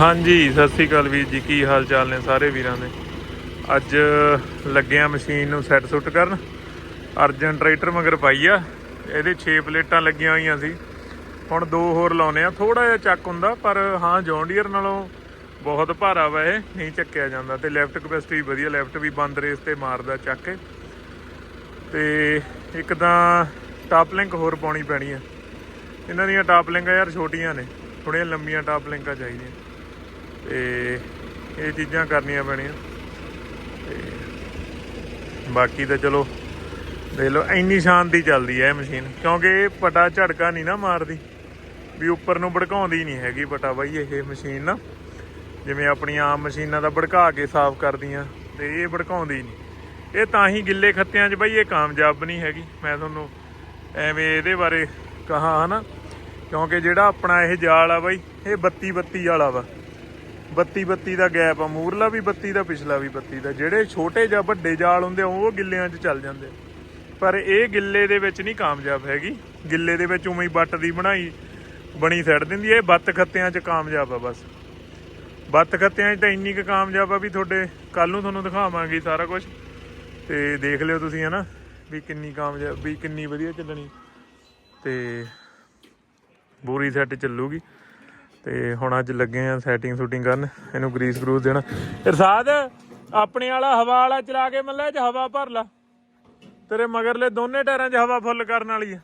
ਹਾਂਜੀ, ਸਤਿ ਸ੍ਰੀ ਅਕਾਲ ਵੀਰ ਜੀ, ਕੀ ਹਾਲ ਚਾਲ ਨੇ ਸਾਰੇ ਵੀਰਾਂ ਦੇ? ਅੱਜ ਲੱਗਿਆ ਮਸ਼ੀਨ ਨੂੰ ਸੈੱਟ ਸੁੱਟ ਕਰਨ। ਅਰਜਨ ਟਰੈਕਟਰ ਮਗਰ ਪਾਈ ਆ, ਇਹਦੇ 6 ਪਲੇਟਾਂ ਲੱਗੀਆਂ ਹੋਈਆਂ ਸੀ। ਹੁਣ ਦੋ ਹੋਰ ਲਾਉਨੇ ਆ ਥੋੜਾ ਜਿਹਾ ਚੱਕ ਹੁੰਦਾ, ਪਰ ਹਾਂ ਜੌਂਡੀਅਰ ਨਾਲੋਂ ਬਹੁਤ ਭਾਰਾ ਵਾ ਇਹ, ਨਹੀਂ ਚੱਕਿਆ ਜਾਂਦਾ। ਤੇ ਲੈਫਟ ਕਪੈਸਿਟੀ ਵਧੀਆ ਲੈਫਟ ਵੀ ਬੰਦ ਰੇਸ ਤੇ ਮਾਰਦਾ ਚੱਕ ਕੇ। ਤੇ ਇੱਕ ਤਾਂ ਟਾਪ ਲਿੰਕ ਹੋਰ ਪਾਉਣੀ ਪੈਣੀ ਆ। ਇਹਨਾਂ ਦੀਆਂ ਟਾਪ ਲਿੰਕਾਂ ਯਾਰ ਛੋਟੀਆਂ ਨੇ ਥੋੜੀਆਂ ਲੰਮੀਆਂ ਟਾਪ ਲਿੰਕਾਂ ਚਾਹੀਦੀਆਂ। ਤੇ ਇਹ ਚੀਜ਼ਾਂ ਕਰਨੀਆਂ ਪੈਣੀਆਂ। ਤੇ ਬਾਕੀ ਤਾਂ ਚਲੋ, ਦੇਖ ਲਓ, ਇੰਨੀ ਸ਼ਾਂਤੀ ਚੱਲਦੀ ਹੈ ਇਹ ਮਸ਼ੀਨ। ਕਿਉਂਕਿ ਇਹ ਪਟਾ ਝੜਕਾ ਨਹੀਂ ਨਾ ਮਾਰਦੀ। ਵੀ ਉੱਪਰ ਨੂੰ ਭੜਕਾਉਂਦੀ ਨਹੀਂ ਹੈਗੀ ਪਟਾ ਬਾਈ ਇਹ ਮਸ਼ੀਨ ਨਾ। ਜਿਵੇਂ ਆਪਣੀਆਂ ਆਮ ਮਸ਼ੀਨਾਂ ਦਾ ਭੜਕਾ ਕੇ ਸਾਫ਼ ਕਰਦੀਆਂ, ਤੇ ਇਹ ਭੜਕਾਉਂਦੀ ਨਹੀਂ। ਇਹ ਤਾਂ ਹੀ ਗਿੱਲੇ ਖੱਤਿਆਂ 'ਚ ਬਾਈ ਇਹ ਕਾਮਯਾਬ ਨਹੀਂ ਹੈਗੀ। ਮੈਂ ਤੁਹਾਨੂੰ ਐਵੇਂ ਇਹਦੇ ਬਾਰੇ ਕਹਾ ਹਨਾ। ਕਿਉਂਕਿ ਜਿਹੜਾ ਆਪਣਾ ਇਹ ਜਾਲ ਆ ਬਾਈ, ਇਹ 32 32 ਵਾਲਾ ਵਾ। 32 32 ਦਾ ਗੈਪ ਆ ਮੂਰਲਾ ਵੀ 32 ਦਾ ਪਿਛਲਾ ਵੀ 32 ਦਾ। ਜਿਹੜੇ ਛੋਟੇ ਜਾਂ ਵੱਡੇ ਜਾਲ ਹੁੰਦੇ ਆ, ਉਹ ਗਿੱਲਿਆਂ 'ਚ ਚੱਲ ਜਾਂਦੇ ਪਰ ਇਹ ਗਿੱਲੇ ਦੇ ਵਿੱਚ ਨਹੀਂ ਕਾਮਯਾਬ ਹੈਗੀ। ਗਿੱਲੇ ਦੇ ਵਿੱਚ ਉਵੇਂ ਹੀ ਬੱਟ ਦੀ ਬਣਾਈ ਬਣੀ ਛੱਡ ਦਿੰਦੀ ਇਹ ਬੱਤ ਖੱਤਿਆਂ 'ਚ ਕਾਮਯਾਬ ਆ ਬਸ। ਬੱਤ ਖੱਤਿਆਂ 'ਚ ਤਾਂ ਇੰਨੀ ਕੁ ਕਾਮਯਾਬ ਆ ਵੀ ਤੁਹਾਡੇ ਕੱਲ ਨੂੰ ਤੁਹਾਨੂੰ ਦਿਖਾਵਾਂਗੇ ਸਾਰਾ ਕੁਝ ਤੇ ਦੇਖ ਲਿਓ ਤੁਸੀਂ ਹਨਾ ਵੀ ਕਿੰਨੀ ਕਾਮਯਾਬ ਵੀ ਕਿੰਨੀ ਵਧੀਆ ਚੱਲਣੀ। ਤੇ ਬੂਰੀ ਸੈੱਟ ਚੱਲੂਗੀ। ਤੇ ਹੁਣ ਅੱਜ ਲੱਗੇ ਆ ਸੈਟਿੰਗ ਸ਼ੂਟਿੰਗ ਕਰਨ, ਇਹਨੂੰ ਗਰੀਸ ਗਰੂਸ ਦੇਣਾ। ਇਰਸਾਦ, ਆਪਣੇ ਵਾਲਾ ਹਵਾ ਵਾਲਾ ਚਲਾ ਕੇ ਮੱਲੇ 'ਚ ਹਵਾ ਭਰ ਲਾ। ਤੇਰੇ ਮਗਰਲੇ ਦੋਨੇ ਟਾਇਰਾਂ 'ਚ ਹਵਾ ਫੁੱਲ ਕਰਨ ਵਾਲੀ ਆ।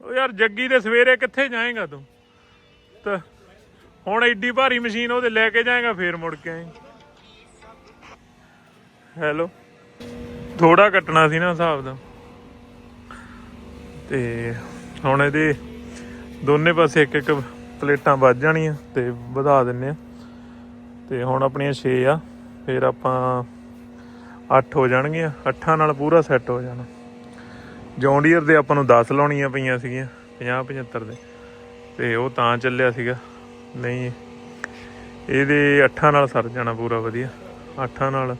ਉਹ ਯਾਰ ਜੱਗੀ ਦੇ ਸਵੇਰੇ ਕਿੱਥੇ ਜਾਏਗਾ ਤੂੰ? ਤਾਂ ਹੁਣ ਐਡੀ ਭਾਰੀ ਮਸ਼ੀਨ ਉਹਦੇ ਲੈ ਕੇ ਜਾਏਗਾ, ਫੇਰ ਮੁੜ ਕੇ ਆਏ। ਹੈਲੋ ਥੋੜਾ ਕੱਟਣਾ ਸੀ ਨਾ ਹਿਸਾਬ ਦਾ। ਤੇ ਹੁਣ ਇਹਦੇ ਦੋਨੇ ਪਾਸੇ ਇੱਕ ਇੱਕ ਪਲੇਟਾਂ ਵੱਜ ਜਾਣੀਆਂ ਤੇ ਵਧਾ ਦਿੰਨੇ ਆ। ਤੇ ਹੁਣ ਆਪਣੀਆਂ 6 ਆ, ਫਿਰ ਆਪਾਂ 8 ਹੋ ਜਾਣਗੀਆਂ। 8 ਨਾਲ ਪੂਰਾ ਸੈੱਟ ਹੋ ਜਾਣਾ। ਜੌਂਡੀਅਰ ਦੇ ਆਪਾਂ ਨੂੰ 10 ਲਾਉਣੀਆਂ ਪਈਆਂ ਸੀਗੀਆਂ 50 75 ਦੇ। ਤੇ ਉਹ ਤਾਂ ਚੱਲਿਆ ਸੀਗਾ। ਨਹੀਂ, ਇਹਦੇ 8 ਨਾਲ ਸਰ ਜਾਣਾ ਪੂਰਾ ਵਧੀਆ। 8 ਨਾਲ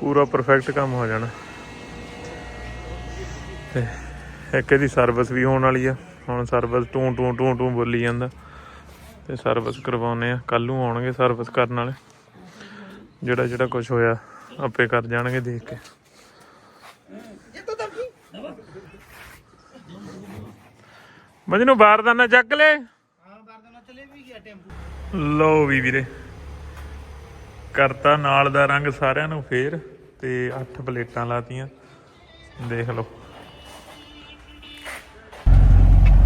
ਪੂਰਾ ਪਰਫੈਕਟ ਕੰਮ ਹੋ ਜਾਣਾ। ਤੇ ਇੱਕ ਇਹਦੀ ਸਰਵਿਸ ਵੀ ਹੋਣ ਵਾਲੀ ਆ। ਹੁਣ service two two two two ਬੋਲੀ ਜਾਂਦਾ। ਤੇ ਸਰਵਿਸ ਕਰਵਾਉਨੇ ਆ। ਕੱਲ ਨੂੰ ਆਉਣਗੇ ਸਰਵਿਸ ਕਰਨ ਵਾਲੇ। ਜਿਹੜਾ ਜਿਹੜਾ ਕੁਝ ਹੋਇਆ, ਆਪੇ ਕਰ ਜਾਣਗੇ ਦੇਖ ਕੇ। ਮਜਨੂੰ, ਬਾਰਦਾਨਾ ਚੱਕ ਲੈ। ਲਓ ਵੀ ਵੀਰੇ। ਕਰਤਾ ਨਾਲ ਦਾ ਰੰਗ ਸਾਰਿਆਂ ਨੂੰ ਫੇਰ, ਤੇ 8 ਪਲੇਟਾਂ ਲਾਤੀਆਂ। ਦੇਖ ਲਓ।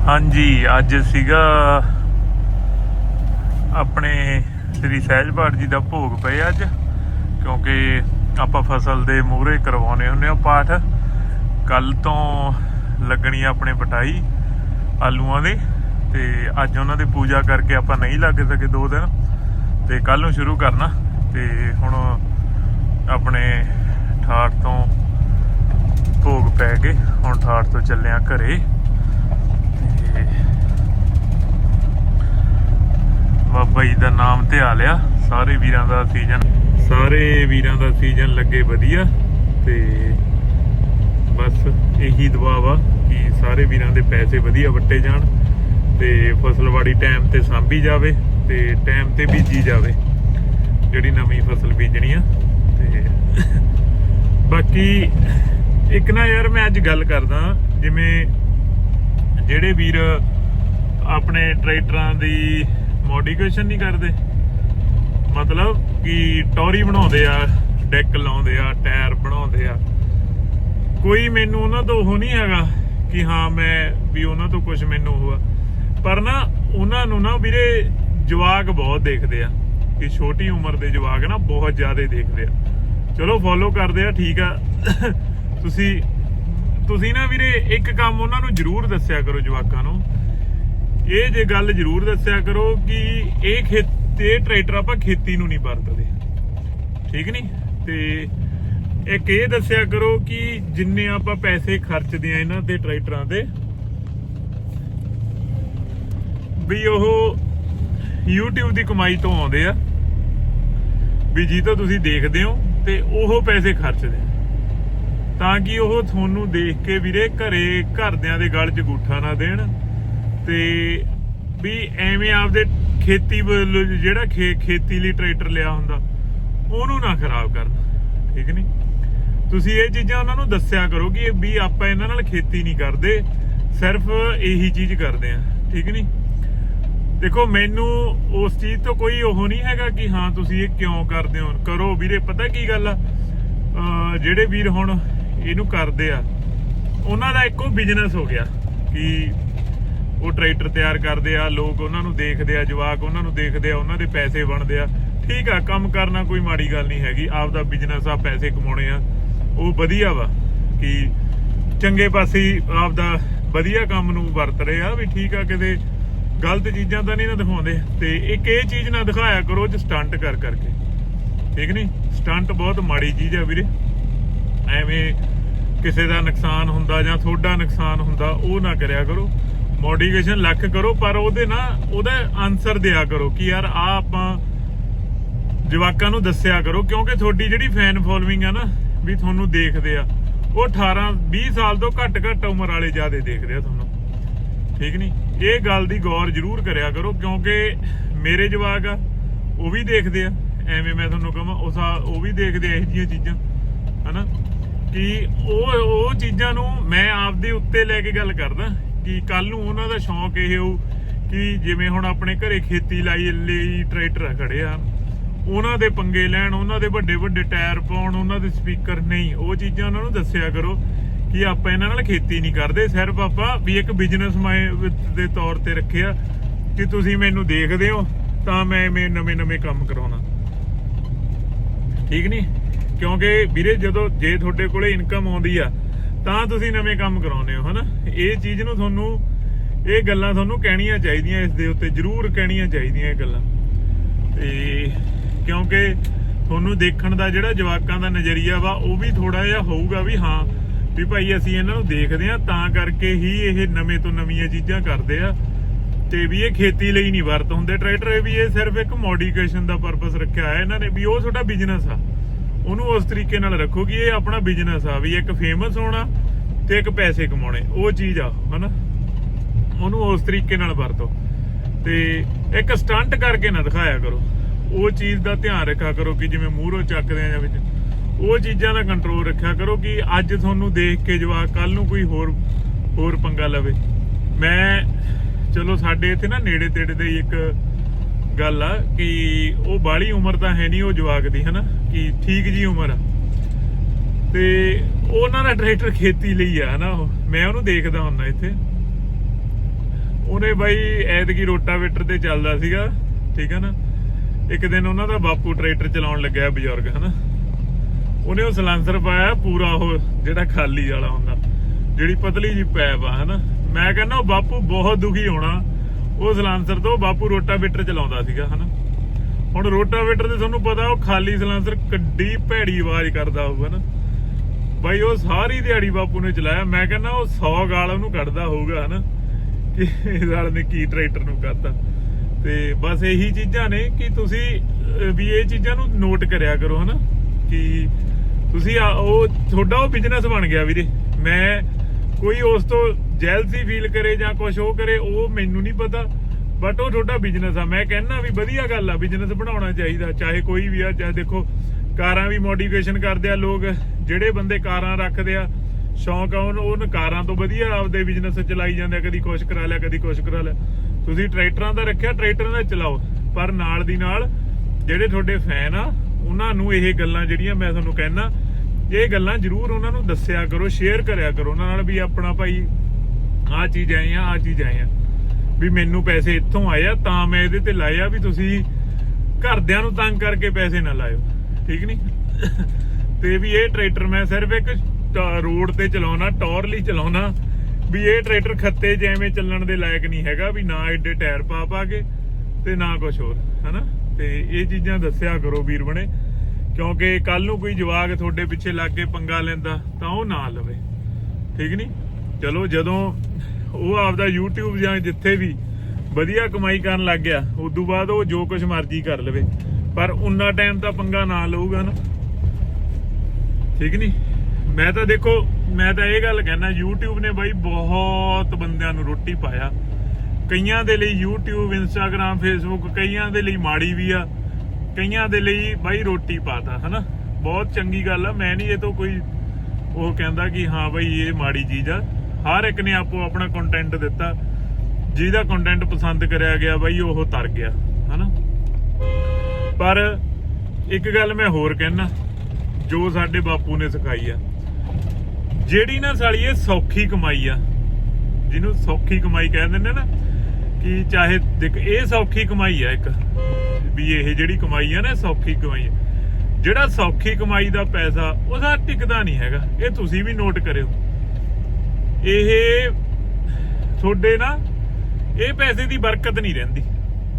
ਹਾਂਜੀ, ਅੱਜ ਸੀਗਾ ਆਪਣੇ ਸ੍ਰੀ ਸਹਿਜ ਪਾਠ ਜੀ ਦਾ ਭੋਗ ਪਏ ਅੱਜ, ਕਿਉਂਕਿ ਆਪਾਂ ਫਸਲ ਦੇ ਮੂਹਰੇ ਕਰਵਾਉਨੇ ਹੁੰਦੇ ਆ ਪਾਠ। ਕੱਲ ਤੋਂ ਲੱਗਣੀ ਆ ਆਪਣੇ ਪਟਾਈ ਆਲੂਆਂ ਦੀ, ਤੇ ਅੱਜ ਉਹਨਾਂ ਦੀ ਪੂਜਾ ਕਰਕੇ ਆਪਾਂ ਨਹੀਂ ਲੱਗ ਸਕੇ ਦੋ ਦਿਨ, ਤੇ ਕੱਲ ਨੂੰ ਸ਼ੁਰੂ ਕਰਨਾ, ਤੇ ਹੁਣ ਆਪਣੇ ਠਾਠ ਤੋਂ ਭੋਗ ਪੈ ਗਏ, ਹੁਣ ਠਾਠ ਤੋਂ ਚੱਲਿਆ ਆ ਘਰੇ ਤੇ ਬਾਬਾ ਜੀ ਦਾ ਨਾਮ ਧਿਆ ਲਿਆ। ਸਾਰੇ ਵੀਰਾਂ ਦਾ ਸੀਜ਼ਨ ਸਾਰੇ ਵੀਰਾਂ ਦਾ ਸੀਜ਼ਨ ਲੱਗੇ ਵਧੀਆ। ਤੇ ਬਸ ਇਹੀ ਦੁਆ ਵਾ ਕਿ ਸਾਰੇ ਵੀਰਾਂ ਦੇ ਪੈਸੇ ਵਧੀਆ ਵੱਟੇ ਜਾਣ ਤੇ ਫਸਲਵਾੜੀ ਟਾਈਮ ਤੇ ਸਾਂਭੀ ਜਾਵੇ ਤੇ ਟਾਈਮ ਤੇ ਬੀਜੀ ਜਾਵੇ, ਜਿਹੜੀ ਨਵੀਂ ਫਸਲ ਬੀਜਣੀ ਆ। ਤੇ ਬਾਕੀ ਇੱਕ ਨਾ ਯਾਰ ਮੈਂ ਅੱਜ ਗੱਲ ਕਰਦਾ, ਜਿਵੇਂ ਜਿਹੜੇ ਵੀਰ ਆਪਣੇ ਟਰੈਕਟਰਾਂ ਦੀ ਮੋਡੀਫਿਕੇਸ਼ਨ ਨਹੀਂ ਕਰਦੇ। ਮਤਲਬ ਕਿ ਟੌਰੀ ਬਣਾਉਂਦੇ ਆ, ਡੈਕ ਲਾਉਂਦੇ ਆ, ਟਾਇਰ ਬਣਾਉਂਦੇ ਆ। ਕੋਈ ਮੈਨੂੰ ਉਹਨਾਂ ਤੋਂ ਉਹ ਨਹੀਂ ਹੈਗਾ ਕਿ ਹਾਂ ਮੈਂ ਵੀ ਉਹਨਾਂ ਤੋਂ ਕੁਝ ਮੈਨੂੰ ਹੋਆ ਪਰ ਨਾ ਉਹਨਾਂ ਨੂੰ ਨਾ ਵੀਰੇ ਜਵਾਕ ਬਹੁਤ ਦੇਖਦੇ ਆ। ਕਿ ਛੋਟੀ ਉਮਰ ਦੇ ਜਵਾਕ ਨਾ ਬਹੁਤ ਜ਼ਿਆਦਾ ਦੇਖਦੇ ਆ। ਚਲੋ ਫੋਲੋ ਕਰਦੇ ਆ, ਠੀਕ ਆ। ਤੁਸੀਂ ਤੁਸੀਂ ਨਾ ਵੀਰੇ ਇੱਕ ਕੰਮ ਉਹਨਾਂ ਨੂੰ ਜ਼ਰੂਰ ਦੱਸਿਆ ਕਰੋ ਜਵਾਕਾਂ ਨੂੰ। ਇਹ ਜੇ ਗੱਲ ਜ਼ਰੂਰ ਦੱਸਿਆ ਕਰੋ ਕਿ ਇਹ ਖੇਤ ਇਹ ਟਰੈਕਟਰ ਆਪਾਂ ਖੇਤੀ ਨੂੰ ਨਹੀਂ ਵਰਤਦੇ। ਠੀਕ ਨਹੀਂ? ਤੇ ਇੱਕ ਇਹ ਦੱਸਿਆ ਕਰੋ ਕਿ ਜਿੰਨੇ ਆਪਾਂ ਪੈਸੇ ਖਰਚਦੇ ਆ ਇਹਨਾਂ ਤੇ ਟਰੈਕਟਰਾਂ ਤੇ ਵੀ ਉਹ YouTube ਦੀ ਕਮਾਈ ਤੋਂ ਆਉਂਦੇ ਆ। ਵੀ ਜੀ ਤੋਂ ਤੁਸੀਂ ਦੇਖਦੇ ਹੋ ਤੇ ਉਹ ਪੈਸੇ ਖਰਚਦੇ ਤਾਂ ਕਿ ਉਹ ਤੁਹਾਨੂੰ ਦੇਖ ਕੇ ਵੀਰੇ ਘਰੇ ਘਰਦਿਆਂ ਦੇ ਗਲ 'ਚ ਗੂਠਾ ਨਾ ਦੇਣ। ਤੇ ਵੀ ਐਵੇਂ ਆਪਦੇ ਖੇਤੀ ਵੱਲ ਜਿਹੜਾ ਖੇਤੀ ਲਈ ਟਰੈਕਟਰ ਲਿਆ ਹੁੰਦਾ, ਉਹਨੂੰ ਨਾ ਖਰਾਬ ਕਰਨ। ਠੀਕ ਨਹੀਂ ਤੁਸੀਂ ਇਹ ਚੀਜ਼ਾਂ ਉਹਨਾਂ ਨੂੰ ਦੱਸਿਆ ਕਰੋ ਕਿ ਵੀ ਆਪਾਂ ਇਹਨਾਂ ਨਾਲ ਖੇਤੀ ਨਹੀਂ ਕਰਦੇ, ਸਿਰਫ ਇਹੀ ਚੀਜ਼ ਕਰਦੇ ਆ। ਠੀਕ ਨਹੀਂ ਦੇਖੋ, ਮੈਨੂੰ ਉਸ ਚੀਜ਼ ਤੋਂ ਕੋਈ ਉਹ ਨਹੀਂ ਹੈਗਾ ਕਿ ਹਾਂ, ਤੁਸੀਂ ਇਹ ਕਿਉਂ ਕਰਦੇ ਹੋ? ਕਰੋ ਵੀਰੇ, ਪਤਾ ਕੀ ਗੱਲ ਆ? ਜਿਹੜੇ ਵੀਰ ਹੁਣ ਇਹਨੂੰ ਕਰਦੇ ਆ, ਉਹਨਾਂ ਦਾ ਇੱਕੋ ਬਿਜ਼ਨਸ ਹੋ ਗਿਆ ਕਿ ਉਹ ਟਰੈਕਟਰ ਤਿਆਰ ਕਰਦੇ ਆ, ਲੋਕ ਉਹਨਾਂ ਨੂੰ ਦੇਖਦੇ ਆ, ਜਵਾਕ ਉਹਨਾਂ ਨੂੰ ਦੇਖਦੇ ਆ, ਉਹਨਾਂ ਦੇ ਪੈਸੇ ਬਣਦੇ ਆ। ਠੀਕ ਆ, ਕੰਮ ਕਰਨਾ ਕੋਈ ਮਾੜੀ ਗੱਲ ਨਹੀਂ ਹੈਗੀ, ਆਪਦਾ ਬਿਜ਼ਨਸ ਆ, ਪੈਸੇ ਕਮਾਉਣੇ ਆ। ਉਹ ਵਧੀਆ ਵਾ ਕਿ ਚੰਗੇ ਪਾਸੇ ਹੀ ਆਪਦਾ ਵਧੀਆ ਕੰਮ ਨੂੰ ਵਰਤ ਰਹੇ ਆ ਵੀ ਠੀਕ ਆ, ਕਿਤੇ ਗਲਤ ਚੀਜ਼ਾਂ ਤਾਂ ਨਹੀਂ ਨਾ ਦਿਖਾਉਂਦੇ। ਤੇ ਇੱਕ ਇਹ ਚੀਜ਼ ਨਾ ਦਿਖਾਇਆ ਕਰੋ ਜ ਸਟੰਟ ਕਰ ਕਰਕੇ। ਠੀਕ ਨਹੀਂ ਸਟੰਟ ਬਹੁਤ ਮਾੜੀ ਚੀਜ਼ ਆ ਵੀਰੇ। ਐਵੇਂ ਕਿਸੇ ਦਾ ਨੁਕਸਾਨ ਹੁੰਦਾ ਜਾਂ ਤੁਹਾਡਾ ਨੁਕਸਾਨ ਹੁੰਦਾ, ਉਹ ਨਾ ਕਰਿਆ ਕਰੋ। ਮੋਡੀਫਿਕੇਸ਼ਨ ਲੱਖ ਕਰੋ, ਪਰ ਉਹਦੇ ਨਾ, ਉਹਦਾ ਆਨਸਰ ਦਿਆ ਕਰੋ ਕਿ ਯਾਰ ਆ ਆਪਾਂ ਜਵਾਕਾਂ ਨੂੰ ਦੱਸਿਆ ਕਰੋ, ਕਿਉਂਕਿ ਤੁਹਾਡੀ ਜਿਹੜੀ ਫੈਨ ਫੋਲੋਇੰਗ ਆ ਨਾ, ਵੀ ਤੁਹਾਨੂੰ ਦੇਖਦੇ ਆ, ਉਹ 18 20 ਸਾਲ ਤੋਂ ਘੱਟ ਘੱਟ ਉਮਰ ਵਾਲੇ ਜ਼ਿਆਦਾ ਦੇਖਦੇ ਆ ਤੁਹਾਨੂੰ। ਠੀਕ ਨਹੀਂ ਇਹ ਗੱਲ ਦੀ ਗੌਰ ਜ਼ਰੂਰ ਕਰਿਆ ਕਰੋ, ਕਿਉਂਕਿ ਮੇਰੇ ਜਵਾਕ ਆ, ਉਹ ਵੀ ਦੇਖਦੇ ਆ। ਐਵੇਂ ਮੈਂ ਤੁਹਾਨੂੰ ਕਹਾਂ ਉਸ ਉਹ ਵੀ ਦੇਖਦੇ ਆ ਇਹ ਜਿਹੀਆਂ ਚੀਜ਼ਾਂ, ਹਨਾ? ਕਿ ਉਹ ਉਹ ਚੀਜ਼ਾਂ ਨੂੰ ਮੈਂ ਆਪਦੇ ਉੱਤੇ ਲੈ ਕੇ ਗੱਲ ਕਰਦਾ। ਕਿ ਕੱਲ ਨੂੰ ਉਹਨਾਂ ਦਾ ਸ਼ੌਂਕ ਇਹ ਹੋਊ ਕਿ ਜਿਵੇਂ ਹੁਣ ਆਪਣੇ ਘਰੇ ਖੇਤੀ ਲਾਈ, ਲਈ ਟਰੈਕਟਰ ਖੜੇ ਆ, ਉਹਨਾਂ ਦੇ ਪੰਗੇ ਲੈਣ, ਉਹਨਾਂ ਦੇ ਵੱਡੇ ਵੱਡੇ ਟਾਇਰ ਪਾਉਣ, ਉਹਨਾਂ ਦੇ ਸਪੀਕਰ ਨਹੀਂ, ਉਹ ਚੀਜ਼ਾਂ ਉਹਨਾਂ ਨੂੰ ਦੱਸਿਆ ਕਰੋ ਕਿ ਆਪਾਂ ਇਹਨਾਂ ਨਾਲ ਖੇਤੀ ਨਹੀਂ ਕਰਦੇ, ਸਿਰਫ ਆਪਾਂ ਵੀ ਇੱਕ ਬਿਜ਼ਨਸ ਦੇ ਤੌਰ ਤੇ ਰੱਖਿਆ ਕਿ ਤੁਸੀਂ ਮੈਨੂੰ ਦੇਖਦੇ ਹੋ ਤਾਂ ਮੈਂ ਮੈਂ ਨਵੇਂ ਨਵੇਂ ਕੰਮ ਕਰਾਉਣਾ। ਠੀਕ ਨਹੀਂ? ਕਿਉਂਕਿ ਵੀਰੇ ਜਦੋਂ ਜੇ ਤੁਹਾਡੇ ਕੋਲੇ ਇਨਕਮ ਆਉਂਦੀ ਆ ਤਾਂ ਤੁਸੀਂ ਨਵੇਂ ਕੰਮ ਕਰਾਉਨੇ ਹੋ, ਹਨਾ? ਇਹ ਚੀਜ਼ ਨੂੰ ਤੁਹਾਨੂੰ, ਇਹ ਗੱਲਾਂ ਤੁਹਾਨੂੰ ਕਹਿਣੀਆਂ ਚਾਹੀਦੀਆਂ ਇਸ ਦੇ ਉੱਤੇ, ਜ਼ਰੂਰ ਕਹਿਣੀਆਂ ਚਾਹੀਦੀਆਂ ਇਹ ਗੱਲਾਂ। ਤੇ ਕਿਉਂਕਿ ਤੁਹਾਨੂੰ ਦੇਖਣ ਦਾ ਜਿਹੜਾ ਜਵਾਕਾਂ ਦਾ ਨਜ਼ਰੀਆ ਵਾ, ਉਹ ਵੀ ਥੋੜਾ ਜਿਹਾ ਹੋਊਗਾ ਵੀ ਹਾਂ, ਵੀ ਭਾਈ ਅਸੀਂ ਇਹਨਾਂ ਨੂੰ ਦੇਖਦੇ ਆ ਤਾਂ ਕਰਕੇ ਹੀ ਇਹ ਨਵੇਂ ਤੋਂ ਨਵੀਆਂ ਚੀਜ਼ਾਂ ਕਰਦੇ ਆ। ਤੇ ਵੀ ਇਹ ਖੇਤੀ ਲਈ ਨਹੀਂ ਵਰਤ ਹੁੰਦੇ। ਟਰੈਕਟਰ ਇਹ ਵੀ ਇਹ ਸਿਰਫ ਇੱਕ ਮੋਡੀਫਿਕੇਸ਼ਨ ਦਾ ਪਰਪਸ ਰੱਖਿਆ ਹੈ ਇਹਨਾਂ ਨੇ, ਵੀ ਉਹ ਤੁਹਾਡਾ ਬਿਜ਼ਨਸ ਆ। ਉਹਨੂੰ ਉਸ ਤਰੀਕੇ ਨਾਲ ਰੱਖੋ ਕਿ ਇਹ ਆਪਣਾ ਬਿਜ਼ਨਸ ਆ ਵੀ ਇੱਕ ਫੇਮਸ ਹੋਣਾ ਤੇ ਇੱਕ ਪੈਸੇ ਕਮਾਉਣੇ, ਉਹ ਚੀਜ਼ ਆ, ਹਨਾ? ਉਹਨੂੰ ਉਸ ਤਰੀਕੇ ਨਾਲ ਵਰਤੋ। ਤੇ ਇੱਕ ਸਟੰਟ ਕਰਕੇ ਨਾ ਦਿਖਾਇਆ ਕਰੋ। ਉਹ ਚੀਜ਼ ਦਾ ਧਿਆਨ ਰੱਖਿਆ ਕਰੋ ਕਿ ਜਿਵੇਂ ਮੂਹਰੋਂ ਚੱਕਦੇ ਆ ਜਾਂ ਵਿੱਚ। ਉਹ ਚੀਜ਼ਾਂ ਦਾ ਕੰਟਰੋਲ ਰੱਖਿਆ ਕਰੋ ਕਿ ਅੱਜ ਤੁਹਾਨੂੰ ਦੇਖ ਕੇ ਜਵਾਕ ਕੱਲ ਨੂੰ ਕੋਈ ਹੋਰ ਹੋਰ ਪੰਗਾ ਲਵੇ। ਮੈਂ, ਚਲੋ ਸਾਡੇ ਇੱਥੇ ਨਾ ਨੇੜੇ ਤੇੜੇ ਦੇ ਇੱਕ ਗੱਲ ਆ ਕਿ ਉਹ ਬਾਲੀ ਉਮਰ ਤਾਂ ਹੈ ਨਹੀਂ ਉਹ ਜਵਾਕ ਦੀ, ਹਨਾ? ਕਿ ਠੀਕ ਜੀ ਉਮਰ ਆ। ਤੇ ਉਹਨਾਂ ਦਾ ਟਰੈਕਟਰ ਖੇਤੀ ਲਈ ਆ, ਹਨਾ ਉਹ? ਮੈਂ ਉਹਨੂੰ ਦੇਖਦਾ ਹੁੰਦਾ ਇੱਥੇ। ਉਹਨੇ ਬਾਈ ਐਤਕੀ ਰੋਟਾਵੇਟਰ ਤੇ ਚੱਲਦਾ ਸੀਗਾ, ਠੀਕ ਹੈ ਨਾ? ਇੱਕ ਦਿਨ ਉਹਨਾਂ ਦਾ ਬਾਪੂ ਟਰੈਕਟਰ ਚਲਾਉਣ ਲੱਗਿਆ ਬਜ਼ੁਰਗ, ਹਨਾ? ਉਹਨੇ ਉਹ ਸਲਾਂਸਰ ਪਾਇਆ, ਪੂਰਾ ਉਹ ਜਿਹੜਾ ਖਾਲੀ ਵਾਲਾ ਹੁੰਦਾ, ਜਿਹੜੀ ਪਤਲੀ ਜੀ ਪੈਪ ਆ, ਹਨਾ? ਮੈਂ ਕਹਿੰਦਾ ਉਹ ਬਾਪੂ ਬਹੁਤ ਦੁਖੀ ਹੋਣਾ। ਉਹ ਸਲਾਂਸਰ ਤੋਂ ਬਾਪੂ ਰੋਟਾਵੇਟਰ ਚਲਾਉਂਦਾ ਸੀਗਾ, ਹਨਾ? ਹੁਣ ਰੋਟਾਵੇਟਰ ਤੇ ਤੁਹਾਨੂੰ ਪਤਾ, ਉਹ ਖਾਲੀ ਸਲਾਂਸਰ ਕੱਡੀ ਭੈੜੀ ਆਵਾਜ਼ ਕਰਦਾ ਹੋਊਗਾ ਨਾ ਬਾਈ, ਉਹ ਸਾਰੀ ਦਿਹਾੜੀ ਬਾਪੂ ਨੇ ਚਲਾਇਆ। ਮੈਂ ਕਹਿੰਦਾ, ਉਹ 100 ਗਾਲ ਉਹਨੂੰ ਕੱਢਦਾ ਹੋਊਗਾ, ਹਨਾ? ਕਿ ਇਸ ਵਾਲੇ ਨੇ ਕੀ ਟਰੈਕਟਰ ਨੂੰ ਕਰਤਾ ਤੇ ਬਸ ਇਹੀ ਚੀਜ਼ਾਂ ਨੇ ਕਿ ਤੁਸੀਂ ਵੀ ਇਹ ਚੀਜ਼ਾਂ ਨੂੰ ਨੋਟ ਕਰਿਆ ਕਰੋ, ਹਨਾ? ਕਿ ਤੁਸੀਂ ਉਹ, ਤੁਹਾਡਾ ਉਹ ਬਿਜ਼ਨਸ ਬਣ ਗਿਆ ਵੀਰੇ। ਮੈਂ ਕੋਈ ਉਸ ਤੋਂ ਜੈਲਸੀ ਫੀਲ ਕਰੇ ਜਾਂ ਕੁਝ ਉਹ ਕਰੇ, ਉਹ ਮੈਨੂੰ ਨਹੀਂ ਪਤਾ ਬਟ ਉਹ ਤੁਹਾਡਾ ਬਿਜ਼ਨਸ ਆ। ਮੈਂ ਕਹਿੰਦਾ ਵੀ ਵਧੀਆ ਗੱਲ ਆ ਬਿਜ਼ਨਸ ਬਣਾਉਣਾ ਚਾਹੀਦਾ, ਚਾਹੇ ਕੋਈ ਵੀ ਆ, ਚਾਹੇ ਦੇਖੋ, ਕਾਰਾਂ ਵੀ ਮੋਡੀਫਿਕੇਸ਼ਨ ਕਰਦੇ ਆ ਲੋਕ, ਜਿਹੜੇ ਬੰਦੇ ਕਾਰਾਂ ਰੱਖਦੇ ਆ, ਸ਼ੌਂਕ ਆ ਉਹਨ ਉਹਨ ਕਾਰਾਂ ਤੋਂ ਵਧੀਆ ਆਪਦੇ ਬਿਜ਼ਨਸ ਚਲਾਈ ਜਾਂਦੇ ਕਦੀ ਕੁਛ ਕਰਾ ਲਿਆ, ਕਦੀ ਕੁਛ ਕਰਾ ਲਿਆ। ਤੁਸੀਂ ਟਰੈਕਟਰਾਂ ਦਾ ਰੱਖਿਆ, ਟਰੈਕਟਰਾਂ ਦਾ ਚਲਾਓ, ਪਰ ਨਾਲ ਦੀ ਨਾਲ ਜਿਹੜੇ ਤੁਹਾਡੇ ਫੈਨ ਆ, ਉਹਨਾਂ ਨੂੰ ਇਹ ਗੱਲਾਂ ਜਿਹੜੀਆਂ ਮੈਂ ਤੁਹਾਨੂੰ ਕਹਿਣਾ ਇਹ ਗੱਲਾਂ ਜ਼ਰੂਰ ਉਹਨਾਂ ਨੂੰ ਦੱਸਿਆ ਕਰੋ ਸ਼ੇਅਰ ਕਰਿਆ ਕਰੋ, ਉਹਨਾਂ ਨਾਲ ਵੀ ਆਪਣਾ ਭਾਈ ਆਹ ਚੀਜ਼ ਆਏ ਆ, ਆਹ ਚੀਜ਼ ਆਏ ਆ। ਵੀ ਮੈਨੂੰ ਪੈਸੇ ਇੱਥੋਂ ਆਏ ਆ, ਤਾਂ ਮੈਂ ਇਹਦੇ ਤੇ ਲਾਇਆ ਵੀ ਤੁਸੀਂ ਘਰਦਿਆਂ ਨੂੰ ਤੰਗ ਕਰਕੇ ਪੈਸੇ ਨਾ ਲਾਇਓ, ਠੀਕ ਨਹੀਂ ਤੇ ਵੀ ਇਹ ਟਰੈਕਟਰ ਮੈਂ ਸਿਰਫ ਇੱਕ ਰੋਡ ਤੇ ਚਲਾਉਣਾ, ਟੌਰ ਲਈ ਚਲਾਉਣਾ, ਵੀ ਇਹ ਟਰੈਕਟਰ ਖੱਤੇ ਜਿਵੇਂ ਚੱਲਣ ਦੇ ਲਾਇਕ ਨਹੀਂ ਹੈਗਾ, ਵੀ ਨਾ ਐਡੇ ਟਾਇਰ ਪਾ ਪਾ ਕੇ ਤੇ ਨਾ ਕੁਝ ਹੋਰ, ਹਨਾ? ਤੇ ਇਹ ਚੀਜ਼ਾਂ ਦੱਸਿਆ ਕਰੋ ਵੀਰ ਬਣੇ। ਕਿਉਂਕਿ ਕੱਲ ਨੂੰ ਕੋਈ ਜਵਾਕ ਤੁਹਾਡੇ ਪਿੱਛੇ ਲੱਗ ਕੇ ਪੰਗਾ ਲੈਂਦਾ, ਤਾਂ ਉਹ ਨਾ ਲਵੇ। ਠੀਕ ਨਹੀਂ ਚਲੋ, ਜਦੋਂ ਉਹ ਆਪਦਾ YouTube ਜਾਂ ਜਿੱਥੇ ਵੀ ਵਧੀਆ ਕਮਾਈ ਕਰਨ ਲੱਗ ਗਿਆ, ਉਦੋਂ ਬਾਅਦ ਉਹ ਜੋ ਕੁਝ ਮਰਜ਼ੀ ਕਰ ਲਵੇ। ਪਰ ਉਨਾ ਟਾਈਮ ਤਾਂ ਪੰਗਾ ਨਾ ਲਊਗਾ ਨਾ। ਠੀਕ ਨਹੀਂ ਮੈਂ ਤਾਂ ਦੇਖੋ, ਮੈਂ ਤਾਂ ਇਹ ਗੱਲ ਕਹਿਣਾ YouTube ਨੇ ਬਾਈ ਬਹੁਤ ਬੰਦਿਆਂ ਨੂੰ ਰੋਟੀ ਪਾਇਆ। ਕਈਆਂ ਦੇ ਲਈ YouTube, Instagram, Facebook, ਕਈਆਂ ਦੇ ਲਈ ਮਾੜੀ ਵੀ ਆ। ਕਈਆਂ ਦੇ ਲਈ ਬਾਈ ਰੋਟੀ ਪਾਤਾ, ਹਨਾ? ਬਹੁਤ ਚੰਗੀ ਗੱਲ ਆ, ਮੈਂ ਨਹੀਂ ਇਹ ਤੋਂ ਕੋਈ ਉਹ ਕਹਿੰਦਾ ਕਿ ਹਾਂ ਬਈ ਇਹ ਮਾੜੀ ਚੀਜ਼ ਆ। ਹਰ ਇੱਕ ਨੇ ਆਪੋ ਆਪਣਾ ਕੰਟੈਂਟ ਦਿੱਤਾ। ਜਿਹਦਾ ਕੰਟੈਂਟ ਪਸੰਦ ਕਰਿਆ ਗਿਆ ਬਾਈ, ਉਹ ਤਰ ਗਿਆ, ਹਨਾ? ਪਰ ਇੱਕ ਗੱਲ ਮੈਂ ਹੋਰ ਕਹਿਣਾ ਜੋ ਸਾਡੇ ਬਾਪੂ ਨੇ ਸਿਖਾਈ ਆ। ਜਿਹੜੀ ਨਾ ਸਾਲੀ ਇਹ ਸੌਖੀ ਕਮਾਈ ਆ, ਜਿਹਨੂੰ ਸੌਖੀ ਕਮਾਈ ਕਹਿ ਦਿੰਦੇ ਨਾ ਕਿ ਚਾਹੇ ਦੇਖ, ਇਹ ਸੌਖੀ ਕਮਾਈ ਆ ਇੱਕ, ਵੀ ਇਹ ਜਿਹੜੀ ਕਮਾਈ ਆ ਨਾ ਸੌਖੀ ਕਮਾਈ ਆ। ਜਿਹੜਾ ਸੌਖੀ ਕਮਾਈ ਦਾ ਪੈਸਾ, ਉਹਦਾ ਟਿਕਦਾ ਨਹੀਂ ਹੈਗਾ। ਇਹ ਤੁਸੀਂ ਵੀ ਨੋਟ ਕਰਿਓ। ਇਹ ਤੁਹਾਡੇ ਨਾ, ਇਹ ਪੈਸੇ ਦੀ ਬਰਕਤ ਨਹੀਂ ਰਹਿੰਦੀ।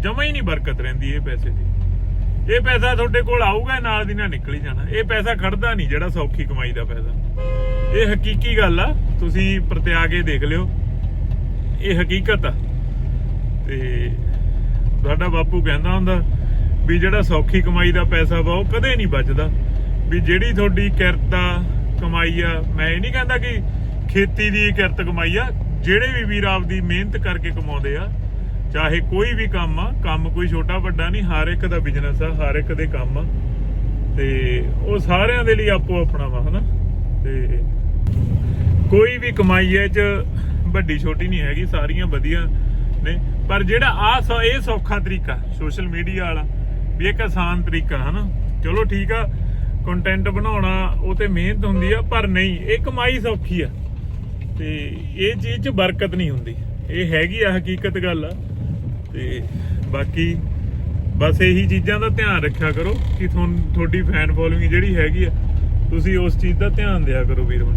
ਜਮਾ ਹੀ ਨਹੀਂ ਬਰਕਤ ਰਹਿੰਦੀ ਇਹ ਪੈਸੇ ਦੀ। ਇਹ ਪੈਸਾ ਤੁਹਾਡੇ ਕੋਲ ਆਊਗਾ ਨਾਲ ਦੀ ਨਾਲ ਨਿਕਲ ਹੀ ਜਾਣਾ। ਇਹ ਪੈਸਾ ਖੜਦਾ ਨਹੀਂ ਜਿਹੜਾ ਸੌਖੀ ਕਮਾਈ ਦਾ ਪੈਸਾ। ਇਹ ਹਕੀਕੀ ਗੱਲ ਆ, ਤੁਸੀਂ ਪ੍ਰਤਿਆ ਕੇ ਦੇਖ ਲਿਓ। ਇਹ ਹਕੀਕਤ ਆ। ਤੇ ਸਾਡਾ ਬਾਪੂ ਕਹਿੰਦਾ ਹੁੰਦਾ ਵੀ ਜਿਹੜਾ ਸੌਖੀ ਕਮਾਈ ਦਾ ਪੈਸਾ ਵਾ ਉਹ ਕਦੇ ਨਹੀਂ ਬਚਦਾ। ਵੀ ਜਿਹੜੀ ਤੁਹਾਡੀ ਕਿਰਤ ਆ, ਕਮਾਈ ਆ, ਮੈਂ ਇਹ ਨਹੀਂ ਕਹਿੰਦਾ ਕਿ ਖੇਤੀ ਦੀ ਕਿਰਤ ਕਮਾਈ ਆ, ਜਿਹੜੇ ਵੀ ਵੀਰ ਆਪਦੀ ਮਿਹਨਤ ਕਰਕੇ ਕਮਾਉਂਦੇ ਆ, ਚਾਹੇ ਕੋਈ ਵੀ ਕੰਮ ਆ, ਕੰਮ ਕੋਈ ਛੋਟਾ ਵੱਡਾ ਨਹੀਂ, ਹਰ ਇੱਕ ਦਾ ਬਿਜ਼ਨਸ ਆ, ਹਰ ਇੱਕ ਦੇ ਕੰਮ ਆ। ਤੇ ਉਹ ਸਾਰਿਆਂ ਦੇ ਲਈ ਆਪੋ ਆਪਣਾ ਵਾ, ਹਨਾ? ਤੇ ਕੋਈ ਵੀ ਕਮਾਈ ਹੈ ਚ ਵੱਡੀ ਛੋਟੀ ਨਹੀਂ ਹੈਗੀ, ਸਾਰੀਆਂ ਵਧੀਆ। ਨੇ ਪਰ ਜਿਹੜਾ ਆ ਇਹ ਸੌਖਾ ਤਰੀਕਾ ਸੋਸ਼ਲ ਮੀਡੀਆ ਵਾਲਾ, ਵੀ ਇੱਕ ਆਸਾਨ ਤਰੀਕਾ, ਹਨਾ? ਚਲੋ ਠੀਕ ਆ ਕੰਟੈਂਟ ਬਣਾਉਣਾ, ਉਹ ਤੇ ਮਿਹਨਤ ਹੁੰਦੀ ਆ, ਪਰ ਨਹੀਂ, ਇਹ ਕਮਾਈ ਸੌਖੀ ਆ। ਤੇ ਇਹ ਚੀਜ਼ 'ਚ ਬਰਕਤ ਨਹੀਂ ਹੁੰਦੀ। ਇਹ ਹੈਗੀ ਆ ਹਕੀਕਤ ਗੱਲ। ਆ ਤੇ ਬਾਕੀ ਬਸ ਇਹੀ ਚੀਜ਼ਾਂ ਦਾ ਧਿਆਨ ਰੱਖਿਆ ਕਰੋ ਕਿ ਤੁਹਾਨੂੰ ਤੁਹਾਡੀ ਫੈਨ ਫੋਲੋਇੰਗ ਜਿਹੜੀ ਹੈਗੀ ਆ, ਤੁਸੀਂ ਉਸ ਚੀਜ਼ ਦਾ ਧਿਆਨ ਦਿਆ ਕਰੋ ਵੀਰ ਬਣ